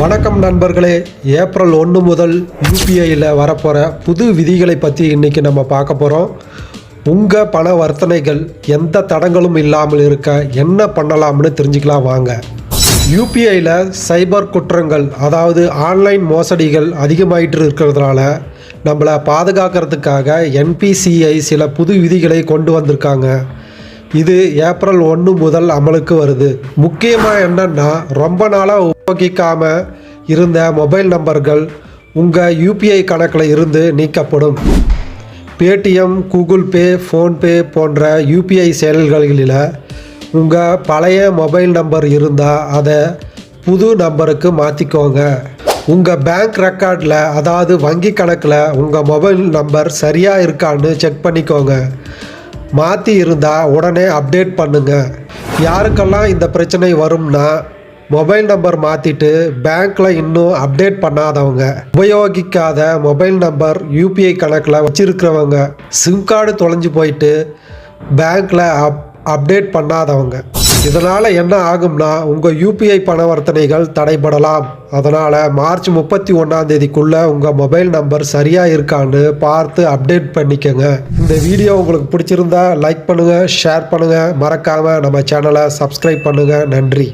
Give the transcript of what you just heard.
வணக்கம் நண்பர்களே. ஏப்ரல் ஒன்று முதல் யூபிஐயில் வரப்போகிற புது விதிகளை பற்றி இன்றைக்கி நம்ம பார்க்க போகிறோம் உங்கள் பண வர்த்தனைகள் எந்த தடங்களும் இல்லாமல் இருக்க என்ன பண்ணலாம்னு தெரிஞ்சுக்கலாம் வாங்க. யூபிஐயில் சைபர் குற்றங்கள் அதாவது ஆன்லைன் மோசடிகள் அதிகமாயிட்டு இருக்கிறதுனால நம்மளை பாதுகாக்கிறதுக்காக என்பிசிஐ சில புது விதிகளை கொண்டு வந்திருக்காங்க. இது ஏப்ரல் ஒன்று முதல் அமலுக்கு வருது. முக்கியமாக என்னன்னா ரொம்ப நாளாக உபயோகிக்காம இருந்த மொபைல் நம்பர்கள் உங்கள் யூபிஐ கணக்கில் இருந்து நீக்கப்படும். பேடிஎம் கூகுள் பே ஃபோன்பே போன்ற யூபிஐ செயல்களில் உங்கள் பழைய மொபைல் நம்பர் இருந்தால் அதை புது நம்பருக்கு மாற்றிக்கோங்க உங்கள் பேங்க் ரெக்கார்டில் அதாவது வங்கி கணக்கில் உங்கள் மொபைல் நம்பர் சரியாக இருக்கான்னு செக் பண்ணிக்கோங்க. மாற்றி இருந்தால் உடனே அப்டேட் பண்ணுங்கள் யாருக்கெல்லாம் இந்த பிரச்சனை வரும்னா மொபைல் நம்பர் மாற்றிட்டு பேங்க்கில் இன்னும் அப்டேட் பண்ணாதவங்க. உபயோகிக்காத மொபைல் நம்பர் யூபிஐ கணக்கில் வச்சுருக்கிறவங்க. சிம் கார்டு தொலைஞ்சு போயிட்டு பேங்க்கில் அப் அப்டேட் பண்ணாதவங்க. இதனால் என்ன ஆகும்னா உங்கள் யூபிஐ பணவர்த்தனைகள் தடைபடலாம். அதனால் மார்ச் முப்பத்தி ஒன்றாம் தேதிக்குள்ளே உங்கள் மொபைல் நம்பர் சரியாக இருக்கான்னு பார்த்து அப்டேட் பண்ணிக்கோங்க. இந்த வீடியோ உங்களுக்கு பிடிச்சிருந்தா லைக் பண்ணுங்கள் ஷேர் பண்ணுங்கள் மறக்காமல் நம்ம சேனலை சப்ஸ்கிரைப் பண்ணுங்கள் நன்றி.